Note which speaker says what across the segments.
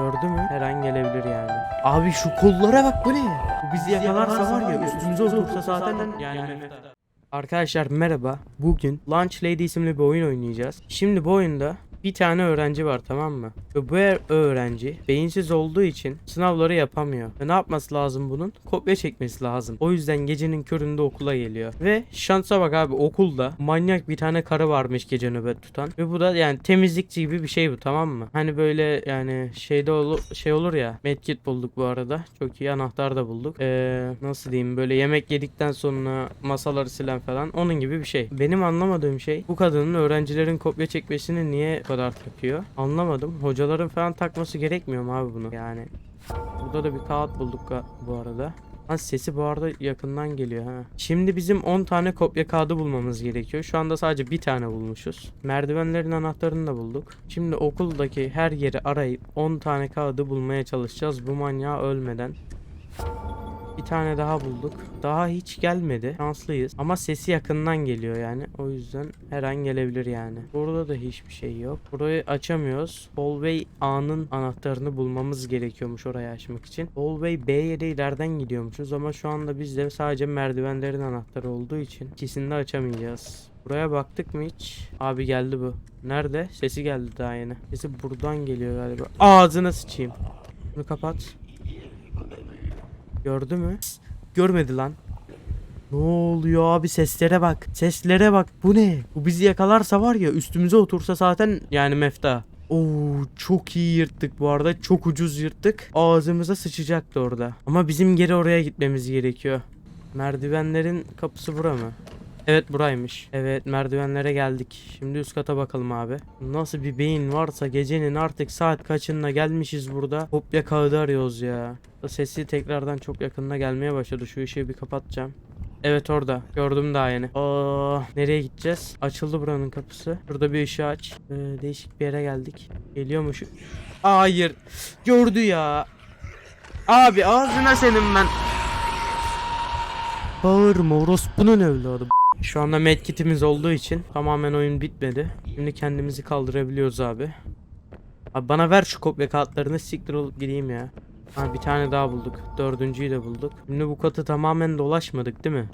Speaker 1: Gördü mü? Her an gelebilir yani. Abi şu kollara bak bu ne? Bu bizi yakalarsa var ya üstümüze otursa zaten yani Arkadaşlar merhaba. Bugün Launch Lady isimli bir oyun oynayacağız. Şimdi bu oyunda bir tane öğrenci var tamam mı? Ve bu er- öğrenci beyinsiz olduğu için sınavları yapamıyor. Ve ne yapması lazım bunun? Kopya çekmesi lazım. O yüzden gecenin köründe okula geliyor. Ve şansa bak abi okulda manyak bir tane karı varmış gece nöbet tutan. Ve bu da yani temizlikçi gibi bir şey bu tamam mı? Hani böyle yani şeyde olu şey olur ya. Medkit bulduk bu arada. Çok iyi anahtar da bulduk. Ee, nasıl diyeyim böyle yemek yedikten sonra masaları silen falan onun gibi bir şey. Benim anlamadığım şey bu kadının öğrencilerin kopya çekmesini niye kadar takıyor? Anlamadım. Hocaların falan takması gerekmiyor mu abi bunu? Yani burada da bir kağıt bulduk bu arada. Ha sesi bu arada yakından geliyor ha. Şimdi bizim 10 tane kopya kağıdı bulmamız gerekiyor. Şu anda sadece bir tane bulmuşuz. Merdivenlerin anahtarını da bulduk. Şimdi okuldaki her yeri arayıp 10 tane kağıdı bulmaya çalışacağız bu manyağı ölmeden. Bir tane daha bulduk. Daha hiç gelmedi. Şanslıyız. Ama sesi yakından geliyor yani. O yüzden her an gelebilir yani. Burada da hiçbir şey yok. Burayı açamıyoruz. Hallway A'nın anahtarını bulmamız gerekiyormuş orayı açmak için. Hallway B'ye de ileriden gidiyormuşuz ama şu anda bizde sadece merdivenlerin anahtarı olduğu için ikisini de açamayacağız. Buraya baktık mı hiç? Abi geldi bu. Nerede? Sesi geldi daha yeni. Sesi buradan geliyor galiba. Ağzına sıçayım. Bunu kapat. Gördü mü? Görmedi lan. Ne oluyor abi seslere bak. Seslere bak. Bu ne? Bu bizi yakalarsa var ya üstümüze otursa zaten yani mefta. Oo çok iyi yırttık bu arada. Çok ucuz yırttık. Ağzımıza sıçacaktı orada. Ama bizim geri oraya gitmemiz gerekiyor. Merdivenlerin kapısı bura mı? Evet buraymış. Evet merdivenlere geldik. Şimdi üst kata bakalım abi. Nasıl bir beyin varsa gecenin artık saat kaçında gelmişiz burada. Kopya kağıdı arıyoruz ya. Sesi tekrardan çok yakınına gelmeye başladı. Şu ışığı bir kapatacağım. Evet orada. Gördüm daha yeni. Aa, nereye gideceğiz? Açıldı buranın kapısı. Burada bir ışığı aç. Ee, değişik bir yere geldik. Geliyor mu şu? Hayır. Gördü ya. Abi ağzına senin ben. Bağırma orospunun evladı. Şu anda medkitimiz olduğu için tamamen oyun bitmedi. Şimdi kendimizi kaldırabiliyoruz abi. Abi bana ver şu kopya kağıtlarını siktir olup gideyim ya. Ha bir tane daha bulduk. Dördüncüyü de bulduk. Şimdi bu katı tamamen dolaşmadık değil mi?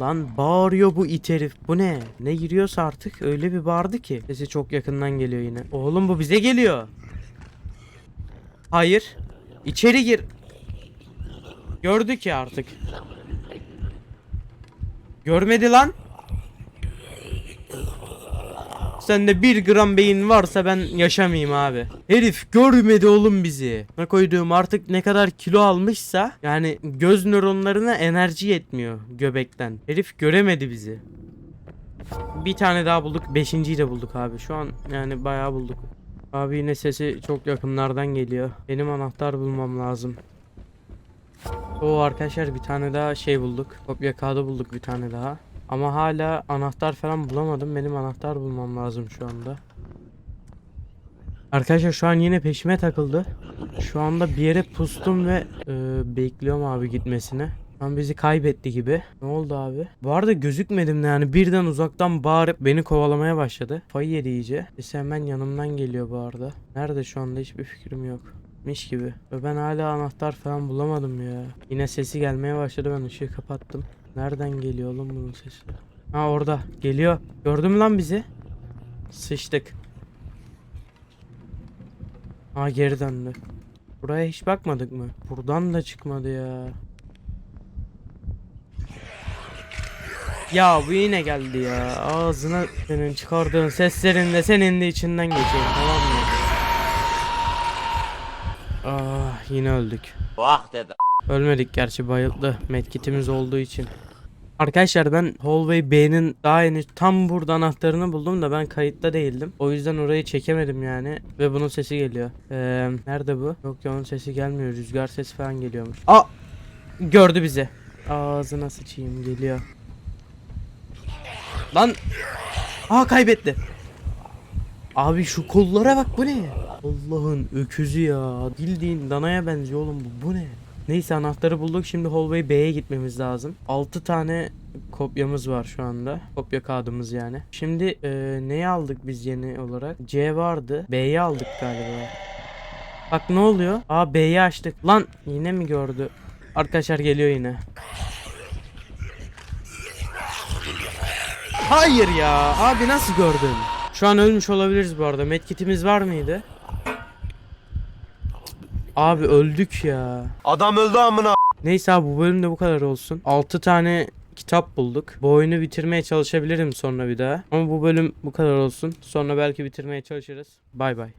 Speaker 1: Lan bağırıyor bu it herif. Bu ne? Ne giriyorsa artık öyle bir bağırdı ki. Sesi çok yakından geliyor yine. Oğlum bu bize geliyor. Hayır. İçeri gir. Gördü ki artık. Görmedi lan. Sende bir gram beyin varsa ben yaşamayayım abi. Herif görmedi oğlum bizi. Ne koyduğum artık ne kadar kilo almışsa yani göz nöronlarına enerji yetmiyor göbekten. Herif göremedi bizi. Bir tane daha bulduk. Beşinciyi de bulduk abi. Şu an yani bayağı bulduk. Abi yine sesi çok yakınlardan geliyor. Benim anahtar bulmam lazım. O arkadaşlar bir tane daha şey bulduk. Kopya kağıdı bulduk bir tane daha. Ama hala anahtar falan bulamadım. Benim anahtar bulmam lazım şu anda. Arkadaşlar şu an yine peşime takıldı. Şu anda bir yere pustum ve e, bekliyorum abi gitmesini. Tam bizi kaybetti gibi. Ne oldu abi? Bu arada gözükmedim de yani birden uzaktan bağırıp beni kovalamaya başladı. Fayı yedi iyice. Sesi hemen yanımdan geliyor bu arada. Nerede şu anda hiçbir fikrim yok. Miş gibi. Ve ben hala anahtar falan bulamadım ya. Yine sesi gelmeye başladı ben ışığı kapattım. Nereden geliyor oğlum bunun sesi? Ha orada. Geliyor. Gördün mü lan bizi? Sıçtık. Ha geri döndü. Buraya hiç bakmadık mı? Buradan da çıkmadı ya. Ya bu yine geldi ya. Ağzına senin çıkardığın seslerin de senin de içinden geçiyor tamam mı? Ah yine öldük.
Speaker 2: Vah dedi.
Speaker 1: Ölmedik gerçi bayıldı. Medkitimiz olduğu için. Arkadaşlar ben Hallway B'nin daha yeni tam burada anahtarını buldum da ben kayıtta değildim. O yüzden orayı çekemedim yani. Ve bunun sesi geliyor. Ee, nerede bu? Yok ya onun sesi gelmiyor. Rüzgar sesi falan geliyormuş. Aa! Gördü bizi. Ağzına sıçayım geliyor. Lan! Aa kaybetti. Abi şu kollara bak bu ne? Allah'ın öküzü ya. Bildiğin danaya benziyor oğlum bu. Bu ne? Neyse anahtarı bulduk. Şimdi Hallway B'ye gitmemiz lazım. 6 tane kopyamız var şu anda. Kopya kağıdımız yani. Şimdi e, neyi aldık biz yeni olarak? C vardı. B'yi aldık galiba. Bak ne oluyor? Aa B'yi açtık. Lan yine mi gördü? Arkadaşlar geliyor yine. Hayır ya. Abi nasıl gördün? Şu an ölmüş olabiliriz bu arada. Medkitimiz var mıydı? Abi öldük ya.
Speaker 2: Adam öldü amına.
Speaker 1: Neyse abi bu bölümde bu kadar olsun. 6 tane kitap bulduk. Bu oyunu bitirmeye çalışabilirim sonra bir daha. Ama bu bölüm bu kadar olsun. Sonra belki bitirmeye çalışırız. Bay bay.